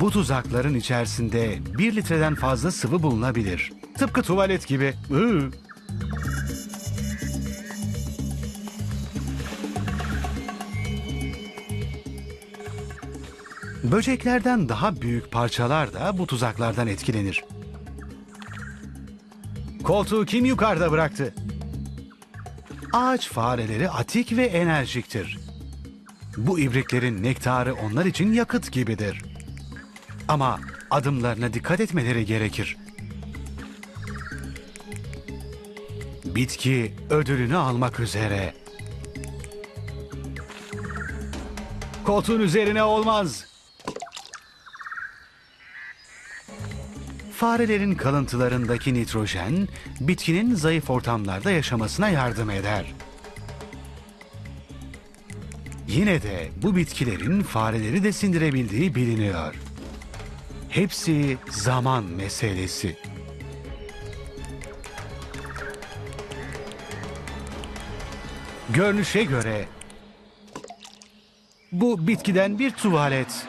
Bu tuzakların içerisinde bir litreden fazla sıvı bulunabilir. Tıpkı tuvalet gibi. Iı. Böceklerden daha büyük parçalar da bu tuzaklardan etkilenir. Koltuğu kim yukarıda bıraktı? Ağaç fareleri atik ve enerjiktir. Bu ibriklerin nektarı onlar için yakıt gibidir. Ama adımlarına dikkat etmeleri gerekir. Bitki ödülünü almak üzere. Koltuğun üzerine olmaz. Farelerin kalıntılarındaki nitrojen, bitkinin zayıf ortamlarda yaşamasına yardım eder. Yine de bu bitkilerin fareleri de sindirebildiği biliniyor. Hepsi zaman meselesi. Görünüşe göre bu bitkiden bir tuvalet.